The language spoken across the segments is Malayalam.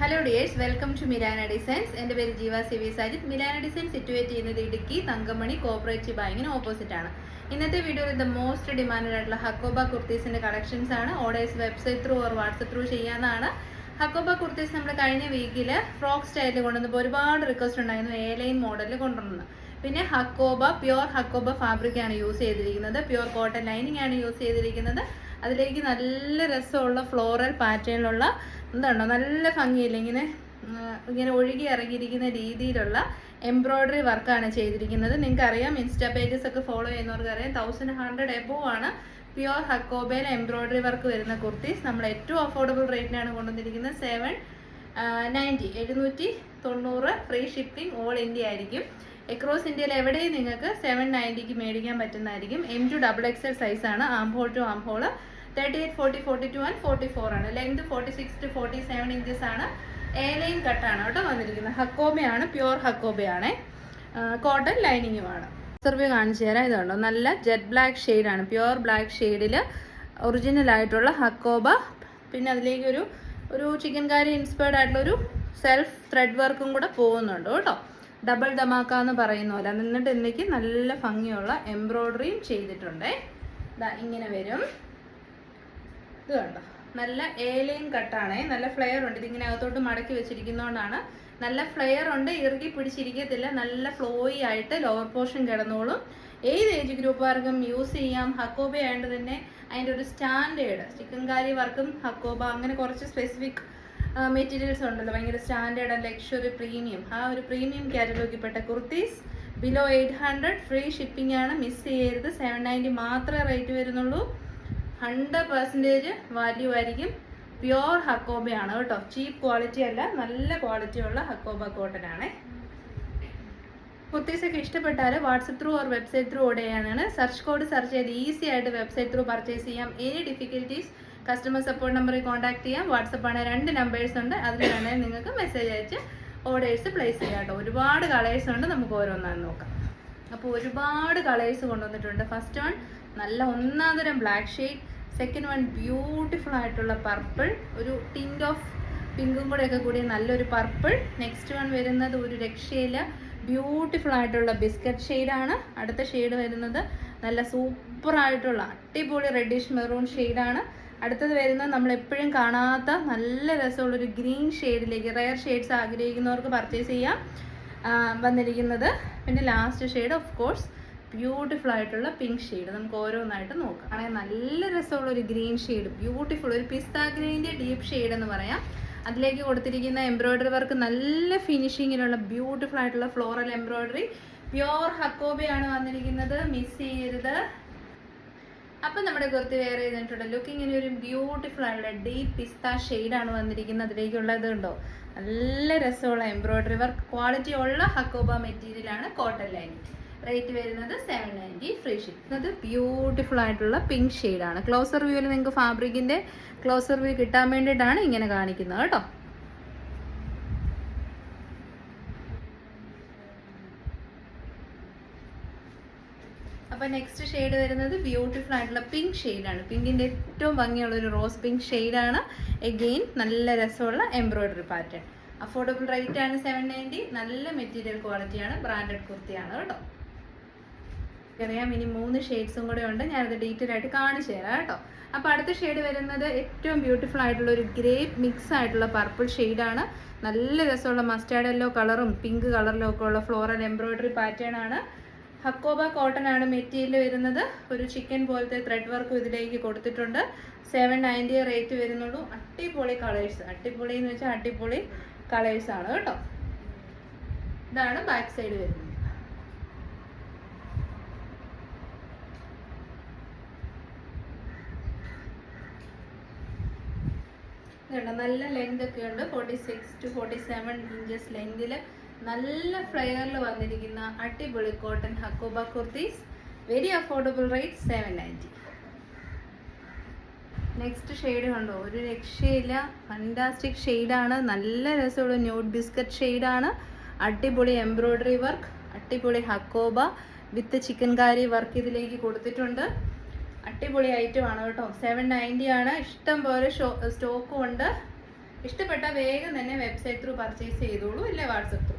Hello dears welcome to Mirana designs എന്റെ പേര് Jeeva C V Sajith. Mirana design situate ചെയ്യുന്നത് ഇടുക്കി തങ്കമണി കോപ്പറേറ്റീവ് ബാങ്കിന് ഓപ്പോസിറ്റ് ആണ്. ഇന്നത്തെ വീഡിയോയിൽ ദ മോസ്റ്റ് ഡിമാൻഡഡ് ആയിട്ടുള്ള ഹക്കോബ കുർത്തീസിന്റെ കളക്ഷൻസ് ആണ്. Orders website through or WhatsApp through ചെയ്യാവുന്നതാണ് ഹക്കോബ കുർത്തീസ് നമ്മൾ കഴിഞ്ഞ വീക്കിൽ ഫ്രോക്ക് സ്റ്റൈലിൽ കൊണ്ടുവന്നപ്പോൾ ഒരുപാട് റിക്വസ്റ്റ് ഉണ്ടായിരുന്നു എ ലൈൻ മോഡലിൽ കൊണ്ടുവന്നത് പിന്നെ ഹക്കോബ പ്യുവർ ഹക്കോബ ഫാബ്രിക് ആണ് യൂസ് ചെയ്തിരിക്കുന്നത്. പ്യുവർ കോട്ടൺ ലൈനിങ് ആണ് യൂസ് ചെയ്തിരിക്കുന്നത്. അതിലേക്ക് നല്ല രസമുള്ള ഫ്ലോറൽ പാറ്റേണിലുള്ള എന്താണ് നല്ല ഭംഗിയില്ല ഇങ്ങനെ ഇങ്ങനെ ഒഴുകി ഇറങ്ങിയിരിക്കുന്ന രീതിയിലുള്ള എംബ്രോയ്ഡറി വർക്കാണ് ചെയ്തിരിക്കുന്നത്. നിങ്ങൾക്ക് അറിയാം ഇൻസ്റ്റാ പേജസ് ഒക്കെ ഫോളോ ചെയ്യുന്നവർക്ക് അറിയാം തൗസൻഡ് ഹൺഡ്രഡ് എബോ ആണ് പ്യുവർ ഹക്കോബയിൽ എംബ്രോയ്ഡറി വർക്ക് വരുന്ന കുർത്തീസ് നമ്മൾ ഏറ്റവും അഫോർഡബിൾ റേറ്റിനാണ് കൊണ്ടുവന്നിരിക്കുന്നത്. സെവൻ നയന്റി എഴുന്നൂറ്റി തൊണ്ണൂറ് ഫ്രീ ഷിപ്പിംഗ് ഓൾ ഇന്ത്യ ആയിരിക്കും. എക്രോസ് ഇന്ത്യയിൽ എവിടെയും നിങ്ങൾക്ക് സെവൻ നയന്റിക്ക് മേടിക്കാൻ പറ്റുന്നതായിരിക്കും. എം ടു ഡബിൾ എക്സൽ സൈസാണ് armhole to armhole thirty eight forty forty two and forty four ആണ്. Length forty six to forty seven inches ആണ്. എ ലൈൻ കട്ടാണ് കേട്ടോ വന്നിരിക്കുന്നത്. ഹക്കോബയാണ് പ്യുവർ ഹക്കോബയാണ്. കോട്ടൺ ലൈനിങ്ങുമാണ് സർവ്യൂ കാണിച്ചു തരാം. ഇതുണ്ടോ നല്ല ജെറ്റ് ബ്ലാക്ക് ഷെയ്ഡാണ് പ്യുവർ ബ്ലാക്ക് ഷെയ്ഡിൽ ഒറിജിനൽ ആയിട്ടുള്ള ഹക്കോബ. പിന്നെ അതിലേക്ക് ഒരു ഒരു ചിക്കൻ കാരി ഇൻസ്പയർഡ് ആയിട്ടുള്ള ഒരു സെൽഫ് ത്രെഡ് വർക്കും കൂടെ പോകുന്നുണ്ട് കേട്ടോ. ഡബിൾ ഡമാക്ക എന്ന് പറയുന്ന പോലെ. എന്നിട്ട് ഇതിലേക്ക് നല്ല ഭംഗിയുള്ള എംബ്രോയ്ഡറിയും ചെയ്തിട്ടുണ്ടേ. ഇങ്ങനെ വരും. ഇത് കണ്ടോ? നല്ല ഏലയും കട്ടാണേ. നല്ല ഫ്ലെയർ ഉണ്ട്. ഇതിങ്ങനെ അകത്തോട്ട് മടക്കി വെച്ചിരിക്കുന്നതുകൊണ്ടാണ് നല്ല ഫ്ലെയർ ഉണ്ട്. ഇറുകി പിടിച്ചിരിക്കത്തില്ല. നല്ല ഫ്ലോയി ആയിട്ട് ലോവർ പോർഷൻ കിടന്നോളും. ഏത് ഏജ് ഗ്രൂപ്പുകാർക്കും യൂസ് ചെയ്യാം. ഹക്കോബ ആയതുകൊണ്ട് തന്നെ അതിന്റെ ഒരു സ്റ്റാൻഡേർഡ് ചിക്കൻ കാരി വർക്കും ഹക്കോബ. അങ്ങനെ കുറച്ച് സ്പെസിഫിക് മെറ്റീരിയൽസ് ഉണ്ടല്ലോ. ഭയങ്കര സ്റ്റാൻഡേർഡ് ആൻഡ് ലക്ഷറി പ്രീമിയം ആ ഒരു premium കാറ്റഗറിയിൽപ്പെട്ട kurtis below eight hundred free shipping ആണ്. മിസ് ചെയ്യരുത്. സെവൻ നയന്റി മാത്രമേ റേറ്റ് വരുന്നുള്ളൂ. ഹൺഡ്രഡ് പെർസെന്റേജ് വാല്യൂ ആയിരിക്കും പ്യുവർ ഹക്കോബയാണ് കേട്ടോ. ചീപ്പ് ക്വാളിറ്റി അല്ല നല്ല ക്വാളിറ്റി ഉള്ള ഹക്കോബ കോട്ടൺ ആണ്. കുർത്തീസ് ഒക്കെ ഇഷ്ടപ്പെട്ടാൽ WhatsApp through or website through order ചെയ്യാനാണ് സെർച്ച് കോഡ് സെർച്ച് ചെയ്ത് ഈസി ആയിട്ട് വെബ്സൈറ്റ് ത്രൂ പർച്ചേസ് ചെയ്യാം. എനി ഡിഫിക്കൽറ്റീസ് കസ്റ്റമർ സപ്പോർട്ട് നമ്പറിൽ കോൺടാക്ട് ചെയ്യാം. വാട്സപ്പ് ആണ് രണ്ട് നമ്പേഴ്സ് ഉണ്ട്. അതിൽ വേണമെങ്കിൽ നിങ്ങൾക്ക് മെസ്സേജ് അയച്ച് ഓർഡേഴ്സ് പ്ലേസ് ചെയ്യാം കേട്ടോ. ഒരുപാട് കളേഴ്സ് ഉണ്ട്. നമുക്ക് ഓരോന്നാണ് നോക്കാം. അപ്പോൾ ഒരുപാട് കളേഴ്സ് കൊണ്ടുവന്നിട്ടുണ്ട്. ഫസ്റ്റ് വൺ നല്ല ഒന്നാം തരം black shade second one beautiful ആയിട്ടുള്ള പർപ്പിൾ ഒരു ടിൻഡ് ഓഫ് പിങ്കും കൂടെ ഒക്കെ കൂടി നല്ലൊരു പർപ്പിൾ നെക്സ്റ്റ് വൺ വരുന്നത് ഒരു രക്ഷയില ബ്യൂട്ടിഫുൾ ആയിട്ടുള്ള ബിസ്ക്കറ്റ് ഷെയ്ഡാണ് അടുത്ത ഷെയ്ഡ് വരുന്നത് നല്ല സൂപ്പർ ആയിട്ടുള്ള അടിപൊളി റെഡിഷ് മെറൂൺ ഷെയ്ഡാണ് അടുത്തത് വരുന്നത് നമ്മൾ എപ്പോഴും കാണാത്ത നല്ല രസമുള്ളൊരു ഗ്രീൻ ഷെയ്ഡിലേക്ക് റയർ ഷെയ്ഡ്സ് ആഗ്രഹിക്കുന്നവർക്ക് പർച്ചേസ് ചെയ്യാം. വന്നിരിക്കുന്നത്. പിന്നെ last shade of course beautiful ആയിട്ടുള്ള പിങ്ക് ഷെയ്ഡ് നമുക്ക് ഓരോന്നായിട്ട് നോക്കാം. അങ്ങനെ നല്ല രസമുള്ള ഒരു ഗ്രീൻ ഷെയ്ഡ് ബ്യൂട്ടിഫുൾ ഒരു പിസ്ത ഗ്രീന്റെ ഡീപ്പ് ഷെയ്ഡ് എന്ന് പറയാം. അതിലേക്ക് കൊടുത്തിരിക്കുന്ന എംബ്രോയ്ഡറി വർക്ക് നല്ല ഫിനിഷിങ്ങിലുള്ള ബ്യൂട്ടിഫുൾ ആയിട്ടുള്ള ഫ്ലോറൽ എംബ്രോയ്ഡറി പ്യോർ ഹക്കോബയാണ് വന്നിരിക്കുന്നത്. മിസ് ചെയ്യരുത്. അപ്പം നമ്മുടെ കുർത്തി വെയർ ചെയ്തിട്ടുള്ള ലുക്ക് ഇങ്ങനെ ഒരു ബ്യൂട്ടിഫുൾ ആയിട്ടുള്ള ഡീപ്പ് പിസ്ത ആണ് വന്നിരിക്കുന്നത്. അതിലേക്കുള്ള ഇത് ഉണ്ടോ നല്ല രസമുള്ള എംബ്രോയ്ഡറി വർക്ക് ക്വാളിറ്റി ഉള്ള ഹക്കോബ മെറ്റീരിയലാണ് കോട്ടൺ ലൈൻ റേറ്റ് വരുന്നത് സെവൻ നയന്റി ഫ്രീ ഷിപ്പിംഗ് അത് ബ്യൂട്ടിഫുൾ ആയിട്ടുള്ള പിങ്ക് ആണ്. ക്ലോസർ വ്യൂവിൽ നിങ്ങൾക്ക് ഫാബ്രിക്കിന്റെ ക്ലോസർ വ്യൂ കിട്ടാൻ വേണ്ടിയിട്ടാണ് ഇങ്ങനെ കാണിക്കുന്നത് കേട്ടോ. അപ്പോൾ നെക്സ്റ്റ് ഷെയ്ഡ് വരുന്നത് ബ്യൂട്ടിഫുൾ ആയിട്ടുള്ള പിങ്ക് ഷെയ്ഡാണ് പിങ്കിന്റെ ഏറ്റവും ഭംഗിയുള്ള ഒരു റോസ് പിങ്ക് ഷെയ്ഡാണ് എഗെയിൻ നല്ല രസമുള്ള എംബ്രോയിഡറി പാറ്റേൺ അഫോർഡബിൾ റേറ്റ് ആണ് സെവൻ നയന്റി നല്ല മെറ്റീരിയൽ ക്വാളിറ്റിയാണ് ബ്രാൻഡഡ് കുർത്തിയാണ് കേട്ടോ. അറിയാം ഇനി മൂന്ന് ഷെയ്ഡ്സും കൂടെ ഉണ്ട്. ഞാനത് ഡീറ്റെയിൽ ആയിട്ട് കാണിച്ചു തരാം കേട്ടോ. അപ്പോൾ അടുത്ത ഷെയ്ഡ് വരുന്നത് ഏറ്റവും ബ്യൂട്ടിഫുൾ ആയിട്ടുള്ള ഒരു ഗ്രേപ്പ് മിക്സ് ആയിട്ടുള്ള പർപ്പിൾ ആണ്. നല്ല രസമുള്ള മസ്റ്റാർഡ് യെല്ലോ കളറും പിങ്ക് കളറിലും ഒക്കെ ഉള്ള ഫ്ലോറൽ എംബ്രോയിഡറി പാറ്റേൺ ആണ്. ഹക്കോബ കോട്ടൺ ആണ് മെറ്റീരിയൽ വരുന്നത്. ഒരു ചിക്കൻ പോലത്തെ ത്രെഡ് വർക്കും ഇതിലേക്ക് കൊടുത്തിട്ടുണ്ട്. സെവൻ നയന്റി റേറ്റ് വരുന്നുള്ളൂ. അടിപൊളി കളേഴ്സ് അടിപൊളി എന്ന് വെച്ചാൽ അടിപൊളി കളേഴ്സ് ആണ് കേട്ടോ. ഇതാണ് ബാക്ക് സൈഡ് വരുന്നത്. ഇതുണ്ട് നല്ല ലെങ്ത് ഒക്കെ ഉണ്ട്. Forty six to forty seven inches ലെങ്തിൽ നല്ല ഫ്ലെയറിൽ വന്നിരിക്കുന്ന അടിപൊളി cotton Hakoba kurtis. Very affordable rate seven ninety next shade കണ്ടോ? ഒരു രക്ഷയില്ല. ഫണ്ടാസ്റ്റിക് ഷെയ്ഡാണ് നല്ല രസമുള്ള ന്യൂഡ് ബിസ്ക്കറ്റ് ഷെയ്ഡാണ് അടിപൊളി എംബ്രോയ്ഡറി വർക്ക് അടിപൊളി ഹക്കോബ വിത്ത് ചിക്കൻകാരി വർക്ക് ഇതിലേക്ക് കൊടുത്തിട്ടുണ്ട്. അടിപൊളി ഐറ്റം ആണ് കേട്ടോ. സെവൻ നയന്റി ആണ്. ഇഷ്ടം പോലെ സ്റ്റോക്കും ഉണ്ട്. ഇഷ്ടപ്പെട്ട വേഗം തന്നെ വെബ്സൈറ്റ് ത്രൂ പർച്ചേസ് ചെയ്തോളൂ ഇല്ല വാട്സപ്പ് ത്രൂ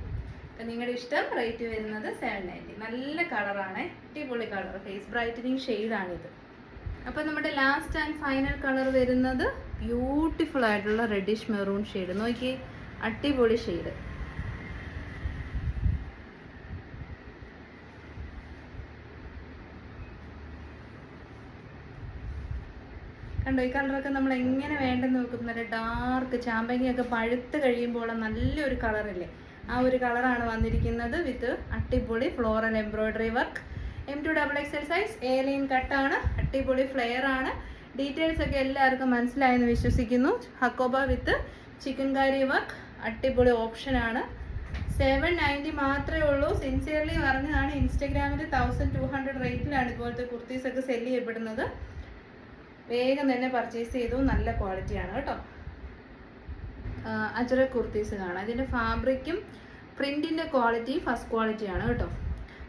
അപ്പം നിങ്ങളുടെ ഇഷ്ടം റേറ്റ് വരുന്നത് സെവൻ നയന്റി നല്ല കളറാണ് അടിപൊളി കളർ ഫേസ് ബ്രൈറ്റനിങ് ഷെയ്ഡാണിത് അപ്പം നമ്മുടെ ലാസ്റ്റ് ആൻഡ് ഫൈനൽ കളർ വരുന്നത് ബ്യൂട്ടിഫുൾ ആയിട്ടുള്ള റെഡിഷ് മെറൂൺ ഷെയ്ഡ് നോക്കി അടിപൊളി ഷെയ്ഡ് കണ്ടോ ഈ കളറൊക്കെ നമ്മൾ എങ്ങനെ വേണ്ടെന്ന് നോക്കും നല്ല ഡാർക്ക് ചാമ്പങ്ങയൊക്കെ പഴുത്ത് കഴിയുമ്പോൾ നല്ലൊരു കളറല്ലേ ആ ഒരു കളറാണ് വന്നിരിക്കുന്നത് with അട്ടിപ്പൊളി floral embroidery work M to double X L size A line കട്ടാണ് അട്ടിപ്പൊളി ഫ്ലെയർ ആണ്. ഡീറ്റെയിൽസ് ഒക്കെ എല്ലാവർക്കും മനസ്സിലായെന്ന് വിശ്വസിക്കുന്നു. Hakoba with chikankari work അടിപൊളി ഓപ്ഷനാണ് സെവൻ നയന്റി മാത്രമേ ഉള്ളൂ. സിൻസിയർലി പറഞ്ഞതാണ് ഇൻസ്റ്റഗ്രാമിൽ തൗസൻഡ് ടു ഹൺഡ്രഡ് റേറ്റിലാണ് ഇതുപോലത്തെ കുർത്തീസ് ഒക്കെ സെൽ ചെയ്യപ്പെടുന്നത്. വേഗം തന്നെ പർച്ചേസ് ചെയ്തു. നല്ല ക്വാളിറ്റിയാണ് കേട്ടോ. അജറ കുർത്തീസ് കാണാം. ഇതിന്റെ ഫാബ്രിക്കും പ്രിന്റിന്റെ ക്വാളിറ്റി ഫസ്റ്റ് ക്വാളിറ്റിയാണ് കേട്ടോ.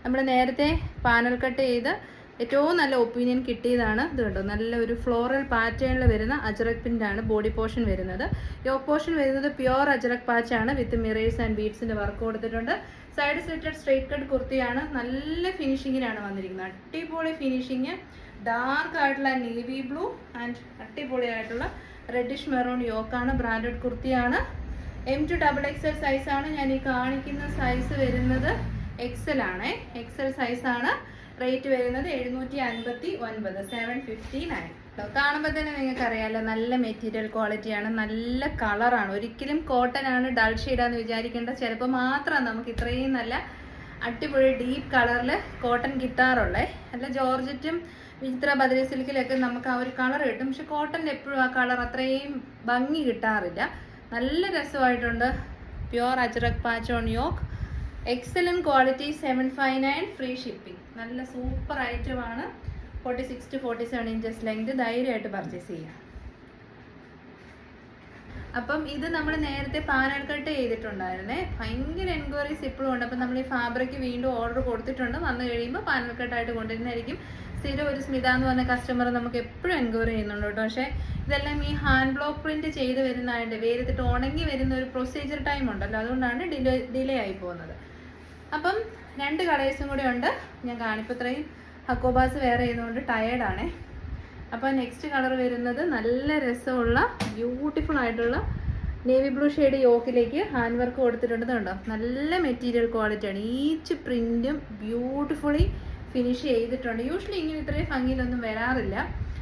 നമ്മൾ നേരത്തെ പാനൽ കട്ട് ചെയ്ത് ഏറ്റവും നല്ല ഒപ്പീനിയൻ കിട്ടിയതാണ് ഇത് കേട്ടോ. നല്ല ഒരു ഫ്ലോറൽ പാറ്റേണിൽ വരുന്ന അജറക് പ്രിന്റാണ് ബോഡി പോർഷൻ വരുന്നത്. യോ പോർഷൻ വരുന്നത് പ്യുവർ അജറക് പാച്ചാണ് വിത്ത് മിറേഴ്സ് ആൻഡ് ബീഡ്സിന്റെ വർക്ക് കൊടുത്തിട്ടുണ്ട്. സൈഡ് സ്ലിറ്റഡ് സ്ട്രേറ്റ് കട്ട് കുർത്തിയാണ്. നല്ല ഫിനിഷിങ്ങിലാണ് വന്നിരിക്കുന്നത്. അടിപൊളി ഫിനിഷിങ് ഡാർക്ക് ആയിട്ടുള്ള നേവി ബ്ലൂ ആൻഡ് അടിപൊളിയായിട്ടുള്ള റെഡിഷ് മെറൂൺ യോക്കാണ് ബ്രാൻഡഡ് കുർത്തിയാണ്. എം ടു ഡബിൾ എക്സൽ സൈസാണ് ഞാൻ ഈ കാണിക്കുന്ന സൈസ് വരുന്നത് എക്സൽ ആണ്. എക്സൽ സൈസാണ് റേറ്റ് വരുന്നത് എഴുന്നൂറ്റി അൻപത്തി ഒൻപത് സെവൻ ഫിഫ്റ്റി നയൻ കാണുമ്പോൾ തന്നെ നിങ്ങൾക്ക് അറിയാമല്ലോ നല്ല മെറ്റീരിയൽ ക്വാളിറ്റിയാണ് നല്ല കളറാണ് ഒരിക്കലും കോട്ടൺ ആണ് ഡൾ ഷെയ്ഡാന്ന് വിചാരിക്കേണ്ട. ചിലപ്പോൾ മാത്രമാണ് നമുക്ക് ഇത്രയും നല്ല അടിപൊളി ഡീപ്പ് കളറിൽ കോട്ടൺ കിട്ടാറുള്ളേ. അല്ല ജോർജറ്റും വിചിത്ര ബദരി സിൽക്കിലൊക്കെ നമുക്ക് ആ ഒരു കളർ കിട്ടും. പക്ഷെ കോട്ടന്റെ എപ്പോഴും ആ കളർ അത്രയും ഭംഗി കിട്ടാറില്ല. നല്ല രസമായിട്ടുണ്ട്. Pure Ajrakh patch on yoke excellent quality seven five nine free shipping നല്ല സൂപ്പർ ഐറ്റമാണ് forty six two forty seven inches length ധൈര്യമായിട്ട് പർച്ചേസ് ചെയ്യാം. അപ്പം ഇത് നമ്മൾ നേരത്തെ പാനൽ കട്ട് ചെയ്തിട്ടുണ്ടായിരുന്നേ. ഭയങ്കര എൻക്വയറീസ് ഇപ്പോഴും ഉണ്ട്. അപ്പം നമ്മൾ ഈ ഫാബ്രിക് വീണ്ടും ഓർഡർ കൊടുത്തിട്ടുണ്ട്. വന്നു കഴിയുമ്പോൾ പാനൽ കട്ടായിട്ട് കൊണ്ടുവരുന്നതായിരിക്കും. സ്ഥിരം ഒരു സ്മിത എന്ന് പറഞ്ഞ കസ്റ്റമർ നമുക്ക് എപ്പോഴും എൻക്വയറി ചെയ്യുന്നുണ്ട് കേട്ടോ. പക്ഷേ ഇതെല്ലാം ഈ ഹാൻഡ് ബ്ലോക്ക് പ്രിന്റ് ചെയ്ത് വരുന്നതായിട്ട് വേരിത്തിട്ട് ഉണങ്ങി വരുന്ന ഒരു പ്രൊസീജിയർ ടൈം ഉണ്ടല്ലോ. അതുകൊണ്ടാണ് ഡിലേ ഡിലേ ആയി പോകുന്നത്. അപ്പം രണ്ട് കളേഴ്സും കൂടെ ഉണ്ട്. ഞാൻ കാണിപ്പോൾ ഇത്രയും. ഹക്കോബാസ് വേറെ ചെയ്തുകൊണ്ട് ടയേർഡാണേ അപ്പോൾ നെക്സ്റ്റ് കളർ വരുന്നത് നല്ല രസമുള്ള ബ്യൂട്ടിഫുൾ ആയിട്ടുള്ള നേവി ബ്ലൂ ഷെയ്ഡ് യോക്കിലേക്ക് ഹാൻഡ് വർക്ക് കൊടുത്തിട്ടുണ്ട്. കണ്ടോ നല്ല മെറ്റീരിയൽ ക്വാളിറ്റിയാണ് ഈച്ച് പ്രിന്റും ബ്യൂട്ടിഫുള്ളി ഫിനിഷ് ചെയ്തിട്ടുണ്ട്. യൂഷ്വലി ഇങ്ങനെ ഇത്രയും ഭംഗിയിലൊന്നും വരാറില്ല.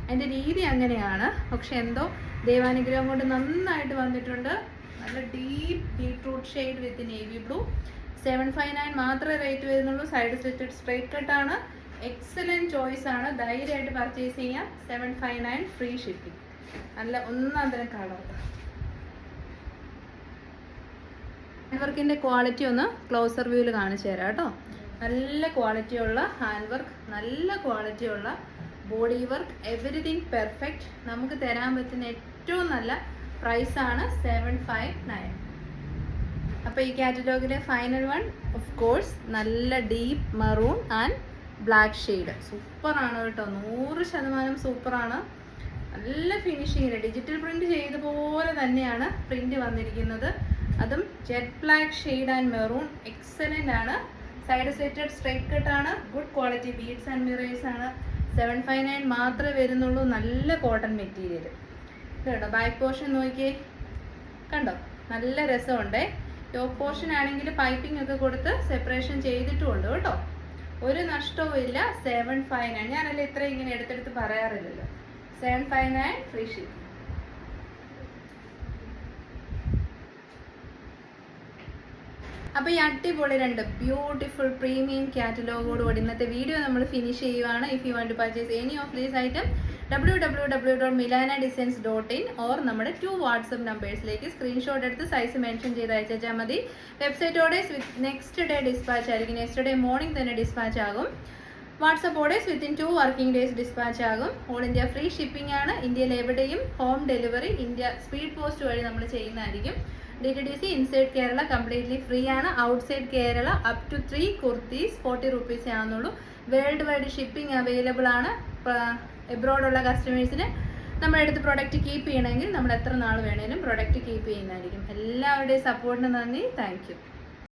അതിന്റെ രീതി അങ്ങനെയാണ്. പക്ഷെ എന്തോ ദൈവാനുഗ്രഹം കൊണ്ട് നന്നായിട്ട് വന്നിട്ടുണ്ട്. നല്ല deep beetroot shade with navy blue seven five nine മാത്രമേ റേറ്റ് വരുന്നുള്ളൂ. സൈഡ് സ്ലിറ്റഡ് സ്ട്രൈറ്റ് കട്ടാണ് എക്സലന്റ് ചോയ്സ് ആണ്. ധൈര്യമായിട്ട് പർച്ചേസ് ചെയ്യാം. Seven five nine free shipping നല്ല ഒന്നാം തരം കളർ നെറ്റ്വർക്കിന്റെ ക്വാളിറ്റി ഒന്ന് ക്ലോസർ വ്യൂവിൽ കാണിച്ചു തരാം കേട്ടോ. നല്ല ക്വാളിറ്റിയുള്ള ഹാൻഡ് വർക്ക് നല്ല ക്വാളിറ്റിയുള്ള ബോഡി വർക്ക് എവറിഥിങ് പെർഫെക്റ്റ് നമുക്ക് തരാൻ പറ്റുന്ന ഏറ്റവും നല്ല പ്രൈസാണ് സെവൻ ഫൈവ് നയൻ അപ്പോൾ ഈ കാറ്റലോഗിലെ ഫൈനൽ വൺ ഓഫ് കോഴ്സ് നല്ല deep maroon and black shade സൂപ്പറാണ് കേട്ടോ. നൂറ് ശതമാനം സൂപ്പറാണ് നല്ല ഫിനിഷിങ്ങിൽ ഡിജിറ്റൽ പ്രിന്റ് ചെയ്ത പോലെ തന്നെയാണ് പ്രിന്റ് വന്നിരിക്കുന്നത്. അതും jet black shade and maroon excellent ആണ്. സൈഡ് സെറ്റഡ് സ്ട്രൈറ്റ് കട്ട് ആണ്. Good quality beads and mirrors ആണ്. സെവൻ ഫൈവ് നയൻ മാത്രമേ വരുന്നുള്ളൂ. നല്ല കോട്ടൺ മെറ്റീരിയൽ കേട്ടോ ബാക്ക് പോർഷൻ നോക്കിയേ. കണ്ടോ? നല്ല രസമുണ്ടേ. ടോപ്പ് പോർഷൻ ആണെങ്കിൽ പൈപ്പിംഗ് ഒക്കെ കൊടുത്ത് സെപ്പറേഷൻ ചെയ്തിട്ടുമുണ്ട് കേട്ടോ. ഒരു നഷ്ടവും ഇല്ല. സെവൻ ഫൈവ് നയൻ ഞാനല്ലേ ഇത്ര ഇങ്ങനെ എടുത്തെടുത്ത് പറയാറില്ലല്ലോ. Seven five nine free ship അപ്പോൾ ഈ അടിപൊളി രണ്ട് ബ്യൂട്ടിഫുൾ പ്രീമിയം കാറ്റലോഗോട് കൂടി ഇന്നത്തെ വീഡിയോ നമ്മൾ ഫിനിഷ് ചെയ്യുവാണ്. If you want to purchase any of these item W W W dot Milana designs dot in or നമ്മുടെ ടു വാട്സപ്പ് നമ്പേഴ്സിലേക്ക് സ്ക്രീൻഷോട്ട് എടുത്ത് സൈസ് മെൻഷൻ ചെയ്ത് അയച്ചാൽ മതി. വെബ്സൈറ്റോടെ നെക്സ്റ്റ് ഡേ ഡിസ്പാച്ച് ആയിരിക്കും. നെക്സ്റ്റ് ഡേ മോർണിംഗ് തന്നെ ഡിസ്പാച്ച് ആകും. WhatsApp orders within two working days dispatch ആകും. ഓൾ ഇന്ത്യ ഫ്രീ ഷിപ്പിംഗ് ആണ്. ഇന്ത്യയിൽ എവിടെയും home delivery India speed post വഴി നമ്മൾ ചെയ്യുന്നതായിരിക്കും. D T D C inside Kerala completely free ആണ്. Outside Kerala up to three kurtis forty റുപ്പീസേ ആവുന്നുള്ളൂ വേൾഡ് വൈഡ് ഷിപ്പിംഗ് അവൈലബിൾ ആണ് എബ്രോഡുള്ള കസ്റ്റമേഴ്സിന് നമ്മുടെ അടുത്ത് പ്രൊഡക്റ്റ് കീപ്പ് ചെയ്യണമെങ്കിൽ നമ്മൾ എത്ര നാൾ വേണേലും പ്രൊഡക്റ്റ് കീപ്പ് ചെയ്യുന്നതായിരിക്കും. എല്ലാവരുടെയും സപ്പോർട്ടിന് നന്ദി. താങ്ക്